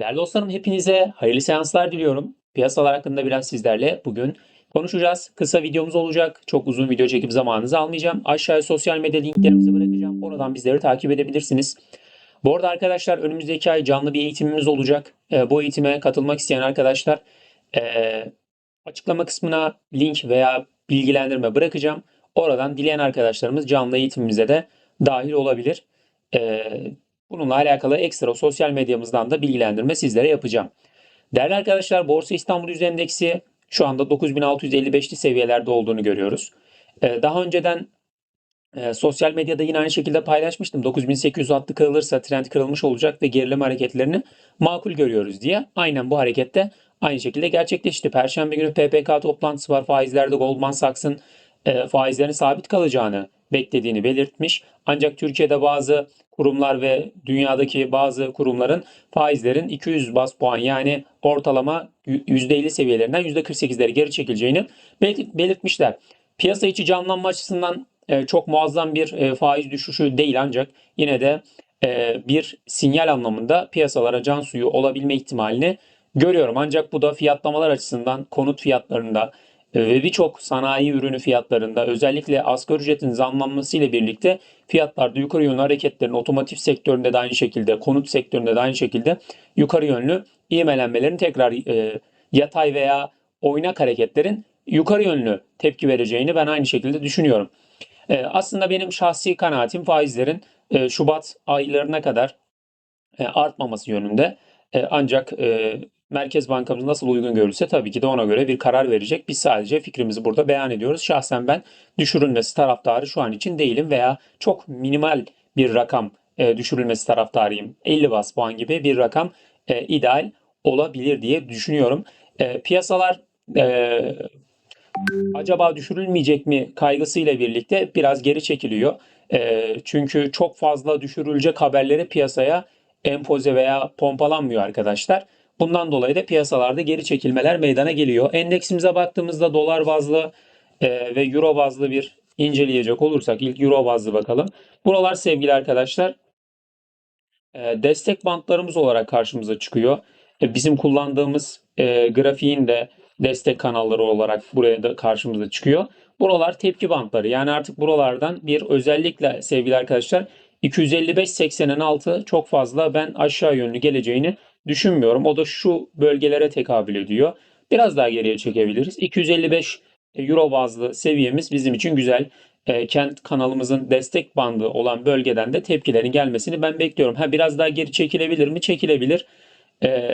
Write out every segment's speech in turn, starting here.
Değerli dostlarım hepinize hayırlı seanslar diliyorum. Piyasalar hakkında biraz sizlerle bugün konuşacağız. Kısa videomuz olacak. Çok uzun video çekip zamanınızı almayacağım. Aşağıya sosyal medya linklerimizi bırakacağım. Oradan bizleri takip edebilirsiniz. Bu arada arkadaşlar önümüzdeki ay canlı bir eğitimimiz olacak. Ee, bu eğitime katılmak isteyen arkadaşlar ee, açıklama kısmına link veya bilgilendirme bırakacağım. Oradan dileyen arkadaşlarımız canlı eğitimimize de dahil olabilir. Bununla alakalı ekstra sosyal medyamızdan da bilgilendirme sizlere yapacağım. Değerli arkadaşlar Borsa İstanbul Yüz Endeksi şu anda 9655'li seviyelerde olduğunu görüyoruz. Ee, Daha önceden e, sosyal medyada yine aynı şekilde paylaşmıştım. 9800 hattı kırılırsa trend kırılmış olacak ve gerileme hareketlerini makul görüyoruz diye. Aynen bu harekette aynı şekilde gerçekleşti. Perşembe günü PPK toplantısı var. Faizlerde Goldman Sachs'ın e, faizlerin sabit kalacağını beklediğini belirtmiş. Ancak Türkiye'de bazı kurumlar ve dünyadaki bazı kurumların faizlerin 200 bas puan yani ortalama %50 seviyelerinden %48'leri geri çekileceğini belirtmişler. Piyasa içi canlanma açısından e, çok muazzam bir e, faiz düşüşü değil ancak yine de e, bir sinyal anlamında piyasalara can suyu olabilme ihtimalini görüyorum. Ancak bu da fiyatlamalar açısından konut fiyatlarında ve birçok sanayi ürünü fiyatlarında özellikle asgari ücretin zamlanması ile birlikte fiyatlarda yukarı yönlü hareketlerin otomotiv sektöründe de aynı şekilde, konut sektöründe de aynı şekilde yukarı yönlü ivmelenmelerin tekrar e, yatay veya oynak hareketlerin yukarı yönlü tepki vereceğini ben aynı şekilde düşünüyorum. E, aslında benim şahsi kanaatim faizlerin e, Şubat aylarına kadar e, artmaması yönünde. E, ancak e, Merkez Bankamız nasıl uygun görürse tabii ki de ona göre bir karar verecek. Biz sadece fikrimizi burada beyan ediyoruz. Şahsen ben düşürülmesi taraftarı şu an için değilim veya çok minimal bir rakam e, düşürülmesi taraftarıyım. 50 bas puan gibi bir rakam e, ideal olabilir diye düşünüyorum. E, piyasalar acaba düşürülmeyecek mi kaygısıyla birlikte biraz geri çekiliyor. Çünkü çok fazla düşürülecek haberleri piyasaya empoze veya pompalanmıyor arkadaşlar. Bundan dolayı da piyasalarda geri çekilmeler meydana geliyor. Endeksimize baktığımızda dolar bazlı e, ve euro bazlı bir inceleyecek olursak ilk euro bazlı bakalım. Buralar sevgili arkadaşlar e, destek bantlarımız olarak karşımıza çıkıyor. E, bizim kullandığımız grafiğin de destek kanalları olarak buraya da karşımıza çıkıyor. Buralar tepki bantları. Yani artık buralardan bir özellikle sevgili arkadaşlar 255-80'in altı çok fazla ben aşağı yönlü geleceğini düşünmüyorum. O da şu bölgelere tekabül ediyor. Biraz daha geriye çekebiliriz. 255 euro bazlı seviyemiz bizim için güzel. E, kent kanalımızın destek bandı olan bölgeden de tepkilerin gelmesini ben bekliyorum. Ha biraz daha geri çekilebilir mi? Çekilebilir. E,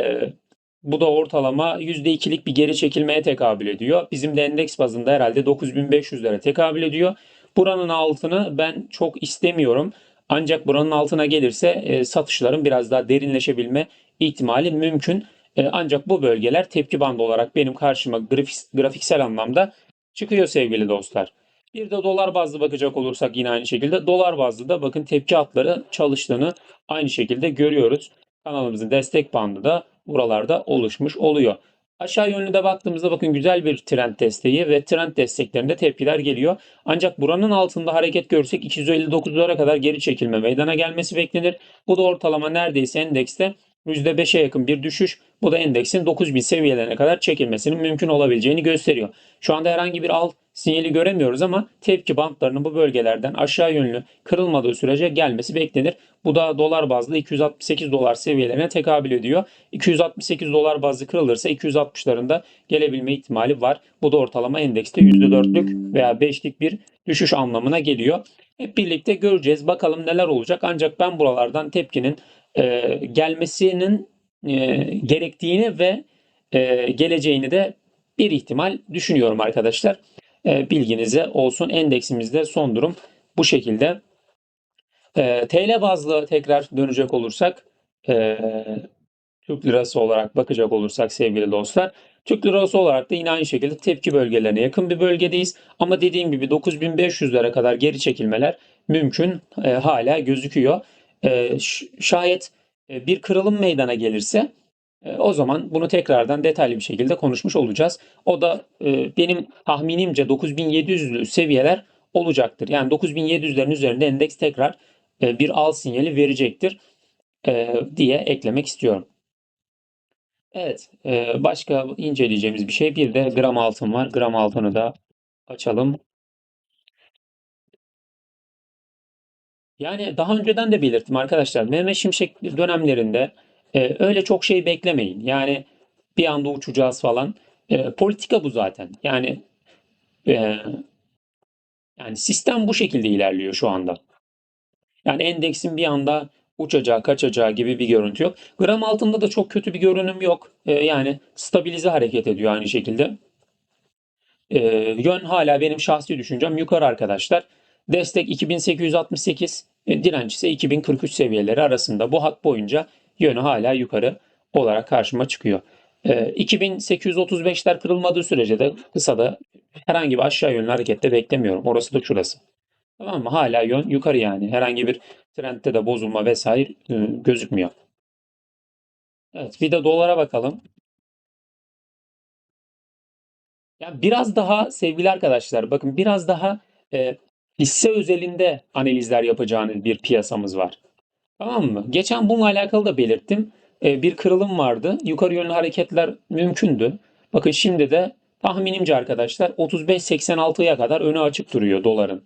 bu da ortalama %2'lik bir geri çekilmeye tekabül ediyor. Bizim de endeks bazında herhalde 9500'lere tekabül ediyor. Buranın altını ben çok istemiyorum. Ancak buranın altına gelirse e, satışların biraz daha derinleşebilme ihtimali mümkün. E, ancak bu bölgeler tepki bandı olarak benim karşıma grafik, grafiksel anlamda çıkıyor sevgili dostlar. Bir de dolar bazlı bakacak olursak yine aynı şekilde dolar bazlı da bakın tepki hatları çalıştığını aynı şekilde görüyoruz. Kanalımızın destek bandı da buralarda oluşmuş oluyor. Aşağı yönlü de baktığımızda bakın güzel bir trend desteği ve trend desteklerinde tepkiler geliyor. Ancak buranın altında hareket görsek 259'lara kadar geri çekilme meydana gelmesi beklenir. Bu da ortalama neredeyse endekste %5'e yakın bir düşüş. Bu da endeksin 9000 seviyelerine kadar çekilmesinin mümkün olabileceğini gösteriyor. Şu anda herhangi bir alt sinyali göremiyoruz ama tepki bantlarının bu bölgelerden aşağı yönlü kırılmadığı sürece gelmesi beklenir. Bu da dolar bazlı 268 dolar seviyelerine tekabül ediyor. 268 dolar bazlı kırılırsa 260'larında gelebilme ihtimali var. Bu da ortalama endekste %4'lük veya 5'lik bir düşüş anlamına geliyor. Hep birlikte göreceğiz. Bakalım neler olacak. Ancak ben buralardan tepkinin e, gelmesinin e, gerektiğini ve e, geleceğini de bir ihtimal düşünüyorum arkadaşlar. E, bilginize olsun. Endeksimizde son durum bu şekilde. E, TL bazlı tekrar dönecek olursak e, Türk lirası olarak bakacak olursak sevgili dostlar. Türk lirası olarak da yine aynı şekilde tepki bölgelerine yakın bir bölgedeyiz. Ama dediğim gibi 9500'lere kadar geri çekilmeler mümkün e, hala gözüküyor. E, şayet e, bir kırılım meydana gelirse e, o zaman bunu tekrardan detaylı bir şekilde konuşmuş olacağız. O da e, benim tahminimce 9700'lü seviyeler olacaktır. Yani 9700'lerin üzerinde endeks tekrar bir al sinyali verecektir diye eklemek istiyorum. Evet, başka inceleyeceğimiz bir şey bir de gram altın var. Gram altını da açalım. Yani daha önceden de belirttim arkadaşlar. Mehmet Şimşek dönemlerinde e, öyle çok şey beklemeyin. Yani bir anda uçacağız falan. E, politika bu zaten. Yani e, yani sistem bu şekilde ilerliyor şu anda. Yani endeksin bir anda uçacağı, kaçacağı gibi bir görüntü yok. Gram altında da çok kötü bir görünüm yok. E, yani stabilize hareket ediyor aynı şekilde. E, yön hala benim şahsi düşüncem yukarı arkadaşlar. Destek 2868, e, direnç ise 2043 seviyeleri arasında. Bu hat boyunca yönü hala yukarı olarak karşıma çıkıyor. E, 2835'ler kırılmadığı sürece de kısada herhangi bir aşağı yönlü harekette beklemiyorum. Orası da şurası. Tamam mı? Hala yön yukarı yani. Herhangi bir trendte de bozulma vesaire e, gözükmüyor. Evet, bir de dolara bakalım. Yani biraz daha sevgili arkadaşlar bakın biraz daha e, hisse özelinde analizler yapacağınız bir piyasamız var. Tamam mı? Geçen bununla alakalı da belirttim. E, bir kırılım vardı. Yukarı yönlü hareketler mümkündü. Bakın şimdi de tahminimce arkadaşlar 35.86'ya kadar önü açık duruyor doların.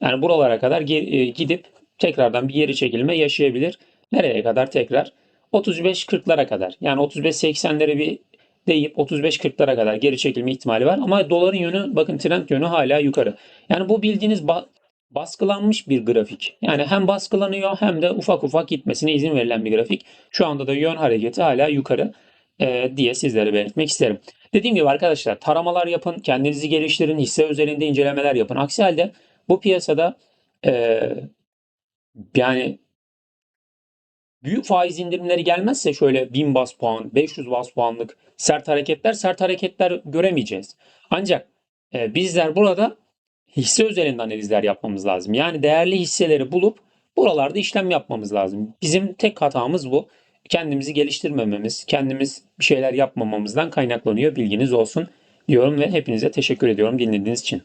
Yani buralara kadar e, gidip tekrardan bir geri çekilme yaşayabilir. Nereye kadar tekrar? 35-40'lara kadar. Yani 35-80'lere bir deyip 35-40'lara kadar geri çekilme ihtimali var. Ama doların yönü bakın trend yönü hala yukarı. Yani bu bildiğiniz ba- baskılanmış bir grafik. Yani hem baskılanıyor hem de ufak ufak gitmesine izin verilen bir grafik. Şu anda da yön hareketi hala yukarı e, diye sizlere belirtmek isterim. Dediğim gibi arkadaşlar taramalar yapın, kendinizi geliştirin, hisse özelinde incelemeler yapın. Aksi halde bu piyasada e, yani büyük faiz indirimleri gelmezse şöyle 1000 bas puan, 500 bas puanlık sert hareketler, sert hareketler göremeyeceğiz. Ancak e, bizler burada hisse özelinde analizler yapmamız lazım. Yani değerli hisseleri bulup buralarda işlem yapmamız lazım. Bizim tek hatamız bu. Kendimizi geliştirmememiz, kendimiz bir şeyler yapmamamızdan kaynaklanıyor. Bilginiz olsun diyorum ve hepinize teşekkür ediyorum dinlediğiniz için.